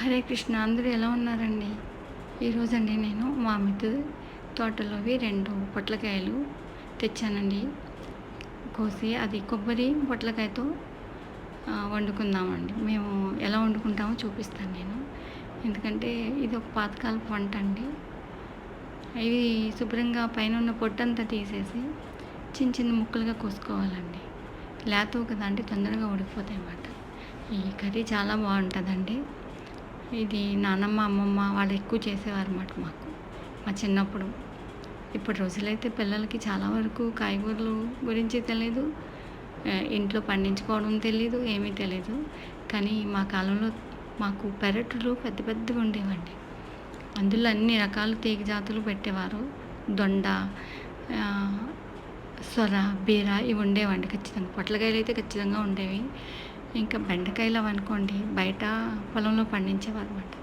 హరే కృష్ణ అందరూ ఎలా ఉన్నారండి? ఈరోజండి నేను మా మిద్దు తోటలోవి రెండు పొట్లకాయలు తెచ్చానండి. కోసి అది కొబ్బరి పొట్లకాయతో వండుకుందామండి. మేము ఎలా వండుకుంటామో చూపిస్తాను నేను. ఎందుకంటే ఇది ఒక పాతకాలపు వంట అండి. ఇవి శుభ్రంగా పైన ఉన్న పొట్టంతా తీసేసి చిన్న చిన్న ముక్కలుగా కోసుకోవాలండి. లేతవు కదా అంటే తొందరగా ఉడికిపోతాయి అన్నమాట. ఈ కర్రీ చాలా బాగుంటుందండి. ఇది నానమ్మ అమ్మమ్మ వాళ్ళు ఎక్కువ చేసేవారు అన్నమాట మాకు. మా చిన్నప్పుడు. ఇప్పుడు రోజులైతే పిల్లలకి చాలా వరకు కాయగూరలు గురించి తెలియదు ఇంట్లో పండించుకోవడం తెలియదు ఏమీ తెలియదు కానీ మా కాలంలో మాకు పెరట్లు పెద్ద పెద్దగా ఉండేవండి. అందులో అన్ని రకాల తీగ జాతులు పెట్టేవారు. దొండ సొర బీర ఇవి ఉండేవండి ఖచ్చితంగా. పొట్లకాయలు అయితే ఖచ్చితంగా ఉండేవి. ఇంకా బెండకాయలు అనుకోండి బయట పొలంలో పండించేవారు అనమాట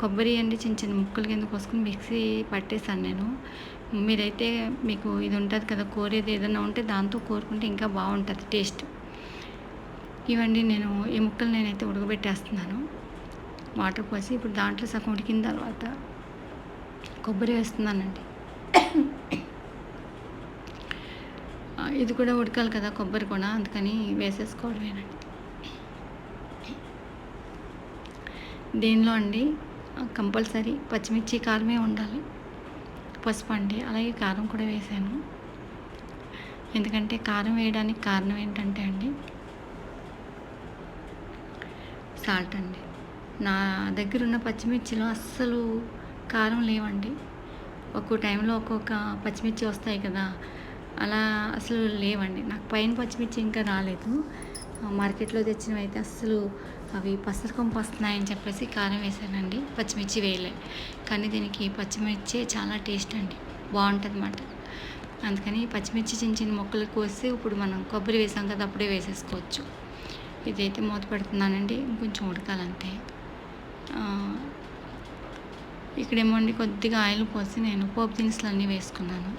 కొబ్బరి అండి చిన్న చిన్న ముక్కలు కింద కోసుకుని మిక్సీ పట్టేశాను నేను. మీరైతే మీకు ఇది ఉంటుంది కదా కోరేది ఏదైనా ఉంటే దాంతో కోరుకుంటే ఇంకా బాగుంటుంది టేస్ట్. ఇవండి నేను ఈ ముక్కలు నేనైతే ఉడకబెట్టేస్తున్నాను. వాటర్ పోసి ఇప్పుడు దాంట్లో సగం ఉడికిన తర్వాత కొబ్బరి వేస్తున్నానండి. ఇది కూడా ఉడకాలి కదా కొబ్బరి కూడా అందుకని వేసేసుకోవడమేనండి. దీనిలో అండి? కంపల్సరీ పచ్చిమిర్చి కారమే ఉండాలి. పసుపు అండి. అలాగే కారం కూడా వేసాను. ఎందుకంటే కారం వేయడానికి కారణం ఏంటంటే అండి సాల్ట్ అండి. నా దగ్గర ఉన్న పచ్చిమిర్చిలో అస్సలు కారం లేవండి. ఒక్కో టైంలో ఒక్కొక్క పచ్చిమిర్చి వస్తాయి కదా అలా అసలు లేవండి. నాకు పైన పచ్చిమిర్చి ఇంకా రాలేదు. మార్కెట్లో తెచ్చినవి అయితే అస్సలు అవి పసరకం వస్తున్నాయని చెప్పేసి కారం వేసానండి పచ్చిమిర్చి వేయలే. కానీ దీనికి పచ్చిమిర్చి చాలా టేస్ట్ అండి బాగుంటుంది అన్నమాట అందుకని పచ్చిమిర్చి చిన్న చిన్న మొక్కలు కోసి ఇప్పుడు మనం కొబ్బరి వేసాం కదా అప్పుడే వేసేసుకోవచ్చు. ఇదైతే మూత పెడుతున్నానండి ఇంకొంచెం ఉడకాలంతే. ఇక్కడేమో అండి కొద్దిగా ఆయిల్ పోసి నేను పోపు దినుసులు అన్నీ వేసుకున్నాను.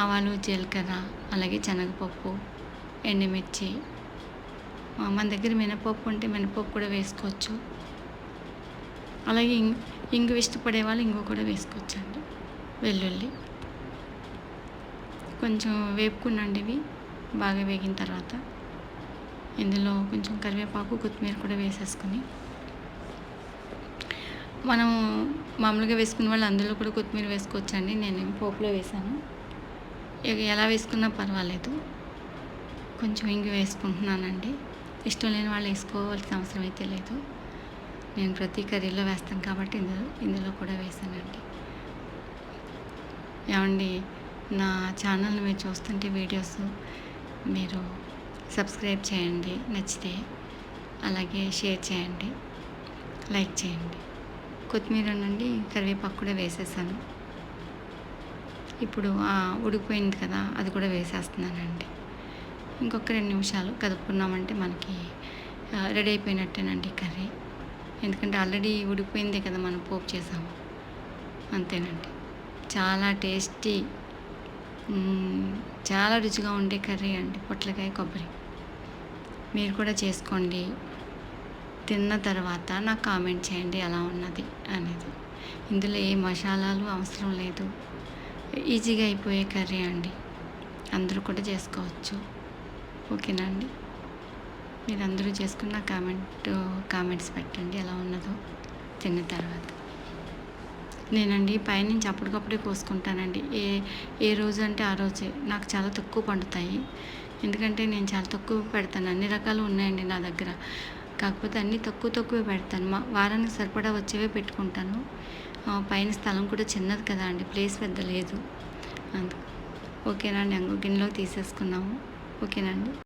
ఆవాలు జీలకర్ర అలాగే శనగపప్పు ఎండుమిర్చి మన దగ్గర మినపప్పు ఉంటే మినపప్పు కూడా వేసుకోవచ్చు. అలాగే ఇంగు ఇంగు ఇష్టపడే వాళ్ళు ఇంగు కూడా వేసుకోవచ్చు అండి వెల్లుల్లి. కొంచెం వేపుకున్నండి ఇవి బాగా వేగిన తర్వాత. ఇందులో కొంచెం కరివేపాకు కొత్తిమీర కూడా వేసేసుకుని. మనం మామూలుగా వేసుకున్న వాళ్ళు అందులో కూడా కొత్తిమీర వేసుకోవచ్చండి. నేను పోపులో వేసాను. ఇక ఎలా వేసుకున్నా పర్వాలేదు. కొంచెం ఇంగు వేసుకుంటున్నానండి. ఇష్టం లేని వాళ్ళు వేసుకోవాల్సిన అవసరం అయితే లేదు. నేను ప్రతి కర్రీలో వేస్తాను కాబట్టి ఇందులో ఇందులో కూడా వేసానండి. ఏమండి నా ఛానల్ మీరు చూస్తుంటే వీడియోస్ మీరు సబ్స్క్రైబ్ చేయండి నచ్చితే అలాగే షేర్ చేయండి లైక్ చేయండి. కొత్తిమీర నుండి కరివేపాకు కూడా వేసేసాను. ఇప్పుడు ఉడికిపోయింది కదా అది కూడా వేసేస్తున్నానండి. ఇంకొక రెండు నిమిషాలు కదుపుకున్నామంటే మనకి రెడీ అయిపోయినట్టేనండి కర్రీ. ఎందుకంటే ఆల్రెడీ ఉడికిపోయిందే కదా మనం పోపు చేసాము. అంతేనండి. చాలా టేస్టీ చాలా రుచిగా ఉండే కర్రీ అండి పొట్లకాయ కొబ్బరి. మీరు కూడా చేసుకోండి. తిన్న తర్వాత నాకు కామెంట్ చేయండి ఎలా ఉన్నది అనేది. ఇందులో ఏ మసాలాలు అవసరం లేదు. ఈజీగా అయిపోయే కర్రీ అండి. అందరూ కూడా చేసుకోవచ్చు. ఓకేనా అండి మీరు అందరూ చేసుకున్న కామెంట్ కామెంట్స్ పెట్టండి ఎలా ఉన్నదో తిన్న తర్వాత. నేనండి పైనుంచి అప్పటికప్పుడే కోసుకుంటానండి ఏ ఏ రోజు అంటే ఆ రోజే. నాకు చాలా తక్కువ పండుతాయి. ఎందుకంటే నేను చాలా తక్కువ పెడతాను. అన్ని రకాలు ఉన్నాయండి నా దగ్గర. కాకపోతే అన్నీ తక్కువ తక్కువే పెడతాను. మా వారానికి సరిపడా వచ్చేవే పెట్టుకుంటాను. పైన స్థలం కూడా చిన్నది కదా అండి. ప్లేస్ పెద్ద లేదు. అందుకు ఓకేనా అండి అంగు గిన్నెలో తీసేసుకున్నాము. ఓకేనా అండి